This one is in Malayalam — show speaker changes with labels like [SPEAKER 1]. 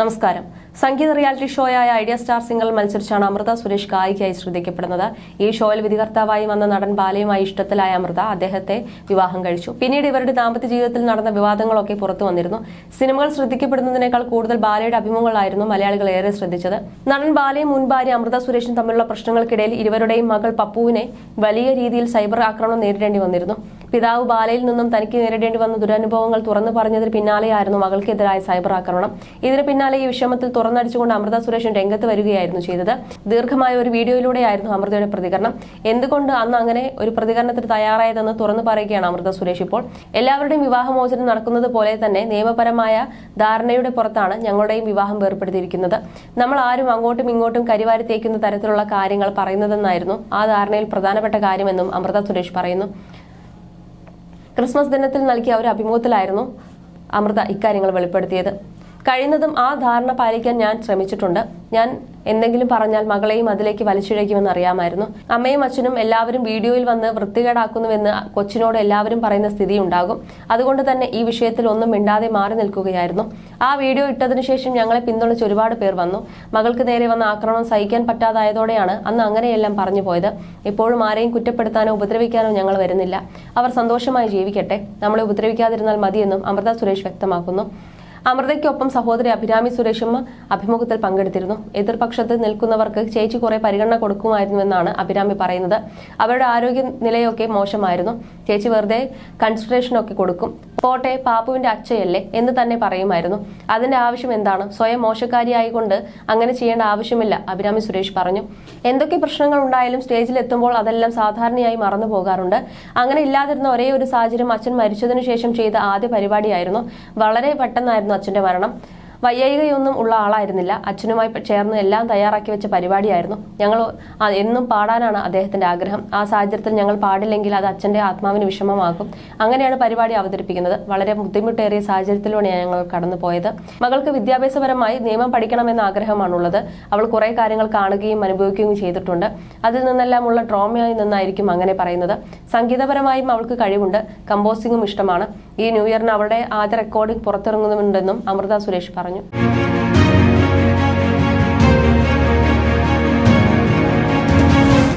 [SPEAKER 1] നമസ്കാരം. സംഗീത റിയാലിറ്റി ഷോയായ ഐഡിയ സ്റ്റാർ സിംഗിൾ മത്സരിച്ചാണ് അമൃത സുരേഷ് ഗായികയായി ശ്രദ്ധിക്കപ്പെടുന്നത് ഈ ഷോയിൽ വിധികർത്താവായി വന്ന നടൻ ബാലയുമായി ഇഷ്ടത്തിലായ അമൃത അദ്ദേഹത്തെ വിവാഹം കഴിച്ചു. പിന്നീട് ഇവരുടെ ദാമ്പത്യ ജീവിതത്തിൽ നടന്ന വിവാദങ്ങളൊക്കെ പുറത്തു വന്നിരുന്നു. സിനിമകൾ ശ്രദ്ധിക്കപ്പെടുന്നതിനേക്കാൾ കൂടുതൽ ബാലയുടെ അഭിമുഖങ്ങളായിരുന്നു മലയാളികൾ ഏറെ ശ്രദ്ധിച്ചത്. നടൻ ബാലയും മുൻ ഭാര്യ അമൃത സുരേഷും തമ്മിലുള്ള പ്രശ്നങ്ങൾക്കിടയിൽ ഇരുവരുടെയും മകൾ പപ്പുവിനെ വലിയ രീതിയിൽ സൈബർ ആക്രമണം നേരിടേണ്ടി വന്നിരുന്നു. പിതാവ് ബാലയിൽ നിന്നും തനിക്ക് നേരിടേണ്ടി വന്ന ദുരനുഭവങ്ങൾ തുറന്നു പറഞ്ഞതിന് പിന്നാലെയായിരുന്നു മകൾക്കെതിരായ സൈബർ ആക്രമണം. ഇതിന് പിന്നാലെ ഈ വിഷമത്തിൽ തുറന്നടിച്ചുകൊണ്ട് അമൃത സുരേഷൻ രംഗത്ത് വരികയായിരുന്നു ചെയ്തത്. ദീർഘമായ ഒരു വീഡിയോയിലൂടെയായിരുന്നു അമൃതയുടെ പ്രതികരണം. എന്തുകൊണ്ട് അന്ന് അങ്ങനെ ഒരു പ്രതികരണത്തിന് തയ്യാറായതെന്ന് തുറന്നു പറയുകയാണ് അമൃത സുരേഷ് ഇപ്പോൾ. എല്ലാവരുടെയും വിവാഹമോചനം നടക്കുന്നത് പോലെ തന്നെ നിയമപരമായ ധാരണയുടെ പുറത്താണ് ഞങ്ങളുടെയും വിവാഹം വേർപ്പെടുത്തിയിരിക്കുന്നത് നമ്മൾ ആരും അങ്ങോട്ടും ഇങ്ങോട്ടും കരിവാരി തേക്കുന്ന തരത്തിലുള്ള കാര്യങ്ങൾ പറയുന്നതെന്നായിരുന്നു ആ ധാരണയിൽ പ്രധാനപ്പെട്ട കാര്യമെന്നും അമൃത സുരേഷ് പറയുന്നു. ക്രിസ്മസ് ദിനത്തിൽ നൽകിയ ഒരു അഭിമുഖത്തിലായിരുന്നു അമൃത ഇക്കാര്യങ്ങൾ വെളിപ്പെടുത്തിയത്. കഴിയുന്നതും ആ ധാരണ പാലിക്കാൻ ഞാൻ ശ്രമിച്ചിട്ടുണ്ട്. ഞാൻ എന്തെങ്കിലും പറഞ്ഞാൽ മകളെയും അതിലേക്ക് വലിച്ചിഴയ്ക്കുമെന്ന് അറിയാമായിരുന്നു. അമ്മയും അച്ഛനും എല്ലാവരും വീഡിയോയിൽ വന്ന് വൃത്തികേടാക്കുന്നുവെന്ന് കൊച്ചിനോട് എല്ലാവരും പറയുന്ന സ്ഥിതി ഉണ്ടാകും. അതുകൊണ്ട് തന്നെ ഈ വിഷയത്തിൽ ഒന്നും മിണ്ടാതെ മാറി നിൽക്കുകയായിരുന്നു. ആ വീഡിയോ ഇട്ടതിനു ശേഷം ഞങ്ങളെ പിന്തുണച്ച് ഒരുപാട് പേർ വന്നു. മകൾക്ക് നേരെ വന്ന ആക്രമണം സഹിക്കാൻ പറ്റാതായതോടെയാണ് അന്ന് അങ്ങനെയെല്ലാം പറഞ്ഞു പോയത്. ഇപ്പോഴും ആരെയും കുറ്റപ്പെടുത്താനോ ഉപദ്രവിക്കാനോ ഞങ്ങൾ വരുന്നില്ല. അവർ സന്തോഷമായി ജീവിക്കട്ടെ. നമ്മളെ ഉപദ്രവിക്കാതിരുന്നാൽ മതിയെന്നും അമൃത സുരേഷ് വ്യക്തമാക്കുന്നു. അമൃതയ്ക്കൊപ്പം സഹോദരി അഭിരാമി സുരേഷും അഭിമുഖത്തിൽ പങ്കെടുത്തിരുന്നു. എതിർപക്ഷത്ത് നിൽക്കുന്നവർക്ക് ചേച്ചി കുറെ പരിഗണന കൊടുക്കുമായിരുന്നുവെന്നാണ് അഭിരാമി പറയുന്നത്. അവരുടെ ആരോഗ്യ നിലയൊക്കെ മോശമായിരുന്നു. ചേച്ചി വെറുതെ കൺസിഡറേഷനൊക്കെ കൊടുക്കും. പോട്ടെ പാപ്പുവിന്റെ അച്ഛയല്ലേ എന്ന് തന്നെ പറയുമായിരുന്നു. അതിന്റെ ആവശ്യം എന്താണ്? സ്വയം മോശക്കാരിയായിക്കൊണ്ട് അങ്ങനെ ചെയ്യേണ്ട ആവശ്യമില്ല അഭിരാമി സുരേഷ് പറഞ്ഞു. എന്തൊക്കെ പ്രശ്നങ്ങൾ ഉണ്ടായാലും സ്റ്റേജിൽ എത്തുമ്പോൾ അതെല്ലാം സാധാരണയായി മറന്നു പോകാറുണ്ട്. അങ്ങനെ ഇല്ലാതിരുന്ന ഒരേ ഒരു സാഹചര്യം അച്ഛൻ മരിച്ചതിനു ശേഷം ചെയ്ത ആദ്യ പരിപാടിയായിരുന്നു. വളരെ പെട്ടെന്നായിരുന്നു അച്ഛന്റെ മരണം. വയ്യായികയൊന്നും ഉള്ള ആളായിരുന്നില്ല. അച്ഛനുമായി ചേർന്ന് എല്ലാം തയ്യാറാക്കി വെച്ച പരിപാടിയായിരുന്നു. ഞങ്ങൾ എന്നും പാടാനാണ് അദ്ദേഹത്തിന്റെ ആഗ്രഹം. ആ സാഹചര്യത്തിൽ ഞങ്ങൾ പാടില്ലെങ്കിൽ അത് അച്ഛന്റെ ആത്മാവിന് വിഷമമാകും. അങ്ങനെയാണ് പരിപാടി അവതരിപ്പിക്കുന്നത്. വളരെ ബുദ്ധിമുട്ടേറിയ സാഹചര്യത്തിലൂടെയാണ് ഞങ്ങൾ കടന്നു പോയത് മകൾക്ക് വിദ്യാഭ്യാസപരമായി നിയമം പഠിക്കണമെന്ന ആഗ്രഹമാണുള്ളത്. അവൾ കുറേ കാര്യങ്ങൾ കാണുകയും അനുഭവിക്കുകയും ചെയ്തിട്ടുണ്ട്. അതിൽ നിന്നെല്ലാം ഉള്ള ട്രോമയായി നിന്നായിരിക്കും അങ്ങനെ പറയുന്നത്. സംഗീതപരമായും അവൾക്ക് കഴിവുണ്ട്. കമ്പോസിംഗും ഇഷ്ടമാണ്. ഈ ന്യൂ ഇയറിന് അവളുടെ ആദ്യ റെക്കോർഡിംഗ് പുറത്തിറങ്ങുന്നുണ്ടെന്നും അമൃത സുരേഷ് പറഞ്ഞു.